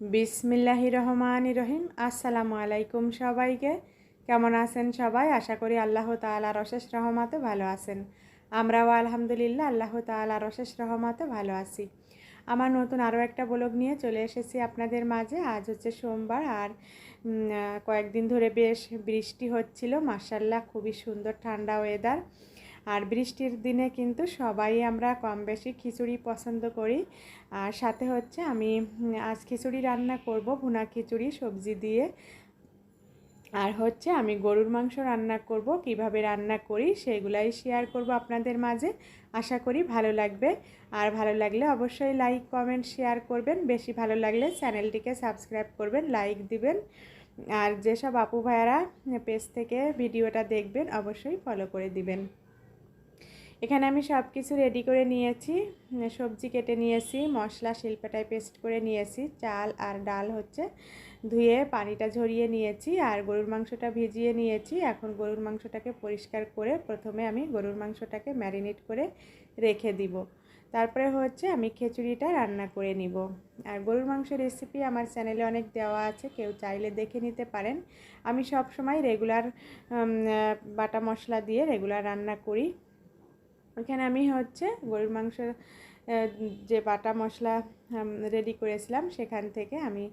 বিসমিল্লাহি রহমান রহিম আসসালামু আলাইকুম সবাইকে। কেমন আছেন সবাই? আশা করি আল্লাহ তালার অশেষ রহমাতে ভালো আছেন। আমরাও আলহামদুলিল্লাহ আল্লাহ তালার অশেষ রহমাতে ভালো আছি। আমার নতুন আরও একটা ব্লগ নিয়ে চলে এসেছি আপনাদের মাঝে। আজ হচ্ছে সোমবার আর কয়েকদিন ধরে বেশ বৃষ্টি হচ্ছিল। মার্শাল্লাহ খুবই সুন্দর ঠান্ডা ওয়েদার আর বৃষ্টির দিনে কিন্তু সবাই আমরা কম বেশি খিচুড়ি পছন্দ করি। আর সাথে হচ্ছে আমি আজ খিচুড়ি রান্না করব, ভুনা খিচুড়ি, সবজি দিয়ে। আর হচ্ছে আমি গরুর মাংস রান্না করব, কীভাবে রান্না করি সেগুলাই শেয়ার করব আপনাদের মাঝে। আশা করি ভালো লাগবে। আর ভালো লাগলে অবশ্যই লাইক কমেন্ট শেয়ার করবেন। বেশি ভালো লাগলে চ্যানেলটিকে সাবস্ক্রাইব করবেন লাইক দিবেন। আর যেসব আপু ভাইয়ারা পেজ থেকে ভিডিওটা দেখবেন, অবশ্যই ফলো করে দিবেন। এখানে আমি সব কিছু রেডি করে নিয়েছি। সবজি কেটে নিয়েছি, মশলা শিল্পাটায় পেস্ট করে নিয়েছি। চাল আর ডাল হচ্ছে ধুয়ে পানিটা ঝরিয়ে নিয়েছি আর গরুর মাংসটা ভিজিয়ে নিয়েছি। এখন গরুর মাংসটাকে পরিষ্কার করে প্রথমে আমি গরুর মাংসটাকে ম্যারিনেট করে রেখে দিব। তারপরে হচ্ছে আমি খিচুড়িটা রান্না করে নিব। আর গরুর মাংস রেসিপি আমার চ্যানেলে অনেক দেওয়া আছে, কেউ চাইলে দেখে নিতে পারেন। আমি সব সময় রেগুলার বাটা মশলা দিয়ে রেগুলার রান্না করি। ওখানে আমি হচ্ছে গরুর মাংস যে বাটা মশলা রেডি করেছিলাম, সেখান থেকে আমি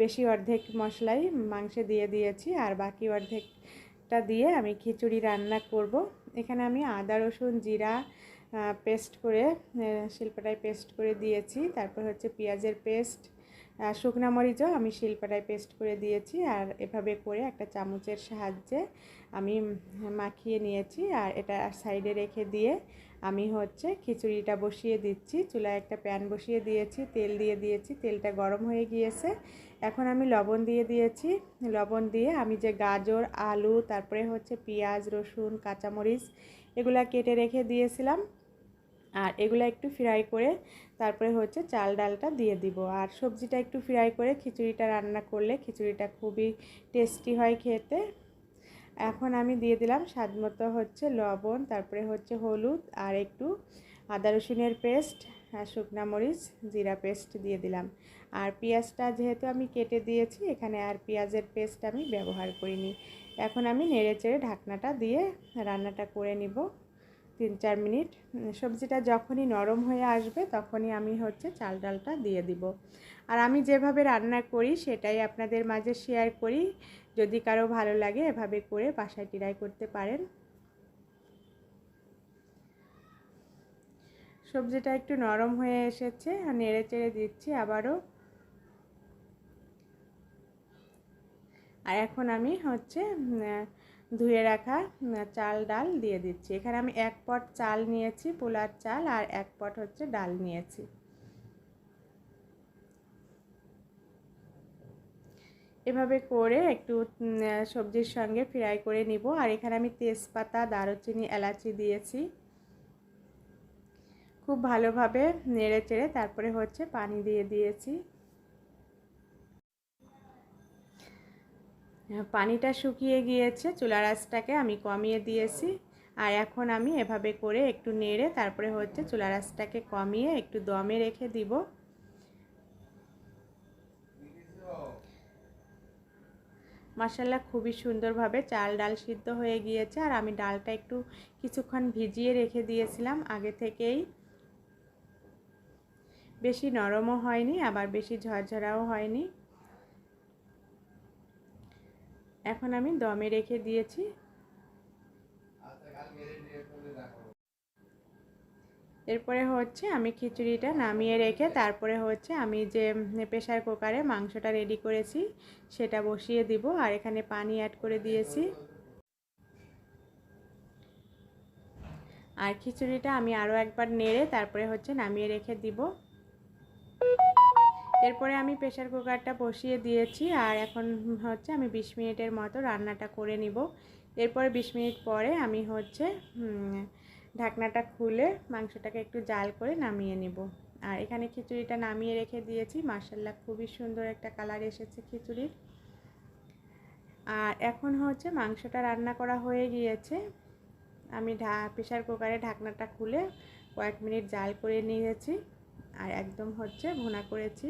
বেশি অর্ধেক মশলাই মাংসে দিয়ে দিয়েছি, আর বাকি অর্ধেকটা দিয়ে আমি খিচুড়ি রান্না করব। এখানে আমি আদা, রসুন, জিরা পেস্ট করে শিল্পটায় পেস্ট করে দিয়েছি, তারপর হচ্ছে পেঁয়াজের পেস্ট শুকনা মরিচও আমি শিল্পাটায় পেস্ট করে দিয়েছি, আর এভাবে করে একটা চামচের সাহায্যে আমি মাখিয়ে নিয়েছি, আর এটা সাইডে রেখে দিয়ে আমি হচ্ছে খিচুড়িটা বসিয়ে দিচ্ছি। চুলায় একটা প্যান বসিয়ে দিয়েছি, তেল দিয়ে দিয়েছি, তেলটা গরম হয়ে গিয়েছে। এখন আমি লবণ দিয়ে দিয়েছি। লবণ দিয়ে আমি যে গাজর, আলু, তারপরে হচ্ছে পেঁয়াজ, রসুন, কাঁচামরিচ, এগুলা কেটে রেখে দিয়েছিলাম। আর এগুলো একটু ফ্রাই করে তারপরে হচ্ছে চাল ডালটা দিয়ে দিব। আর সবজিটা একটু ফ্রাই করে খিচুড়িটা রান্না করলে খিচুড়িটা খুবই টেস্টি হয় খেতে। এখন আমি দিয়ে দিলাম স্বাদ মতো হচ্ছে লবণ, তারপরে হচ্ছে হলুদ আর একটু আদা রসুনের পেস্ট আর শুকনা মরিচ, জিরা পেস্ট দিয়ে দিলাম। আর পেঁয়াজটা যেহেতু আমি কেটে দিয়েছি, এখানে আর পেঁয়াজের পেস্ট আমি ব্যবহার করিনি। এখন আমি নেড়ে চেড়ে ঢাকনাটা দিয়ে রান্নাটা করে নিব। তিন চার মিনিট সবজিটা যখনই নরম হয়ে আসবে তখনই আমি হচ্ছে চাল ডালটা দিয়ে দিব। আর আমি যেভাবে রান্না করি সেটাই আপনাদের মাঝে শেয়ার করি। যদি কারও ভালো লাগে এভাবে করে বাসায় ট্রাই করতে পারেন। সবজিটা একটু নরম হয়ে এসেছে আর নেড়ে চেড়ে দিচ্ছি আবারও। আর এখন আমি হচ্ছে ধুয়ে রাখা চাল, ডাল দিয়ে দিচ্ছি। এখানে আমি এক পট চাল নিয়েছি, পোলার চাল, আর এক পট হচ্ছে ডাল নিয়েছি। এভাবে করে একটু সবজির সঙ্গে ফ্রাই করে নিব। আর এখানে আমি তেজপাতা, দারুচিনি, এলাচি দিয়েছি। খুব ভালোভাবে নেড়ে চেড়ে তারপরে হচ্ছে পানি দিয়ে দিয়েছি। পানিটা শুকিয়ে গিয়েছে চুলার আঁচটাকে আমি কমিয়ে দিয়েছি। আর এখন আমি এভাবে করে একটু নেড়ে তারপরে হচ্ছে চুলার আঁচটাকে কমিয়ে একটু দমে রেখে দিব। মশালা খুবই সুন্দরভাবে চাল ডাল সিদ্ধ হয়ে গিয়েছে। আর আমি ডালটা একটু কিছুক্ষণ ভিজিয়ে রেখে দিয়েছিলাম আগে থেকেই। বেশি নরমও হয়নি, আবার বেশি ঝরঝরাও হয়নি। এখন আমি দমে রেখে দিয়েছি। এরপরে হচ্ছে আমি খিচুড়িটা নামিয়ে রেখে, তারপরে হচ্ছে আমি যে প্রেশার কুকারে মাংসটা রেডি করেছি, সেটা বসিয়ে দিব আর এখানে পানি অ্যাড করে দিয়েছি। আর খিচুড়িটা আমি আরও একবার নেড়ে, তারপরে হচ্ছে নামিয়ে রেখে দিব। এরপরে আমি প্রেশার কুকারটা বসিয়ে দিয়েছি আর এখন হচ্ছে আমি বিশ মিনিটের মতো রান্নাটা করে নিব। এরপরে বিশ মিনিট পরে আমি হচ্ছে ঢাকনাটা খুলে মাংসটাকে একটু জাল করে নামিয়ে নিব। আর এখানে খিচুড়িটা নামিয়ে রেখে দিয়েছি। মার্শাল্লাহ খুবই সুন্দর একটা কালার এসেছে খিচুড়ির। আর এখন হচ্ছে মাংসটা রান্না করা হয়ে গিয়েছে। আমি ঢা প্রেশার কুকারে ঢাকনাটা খুলে কয়েক মিনিট জাল করে নিয়েছি। আর একদম হচ্ছে ভুনা করেছি।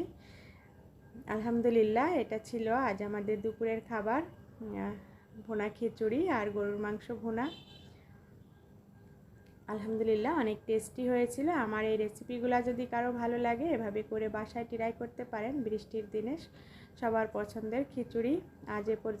আলহামদুলিল্লাহ, এটা ছিল আজ আমাদের দুপুরের খাবার ভোনা খিচুড়ি আর গরুর মাংস ভোনা। আলহামদুলিল্লাহ, অনেক টেস্টি হয়েছিল। আমার এই রেসিপিগুলো যদি কারও ভালো লাগে, এভাবে করে বাসায় ট্রাই করতে পারেন বৃষ্টির দিনে। সবার পছন্দের খিচুড়ি। আজ এ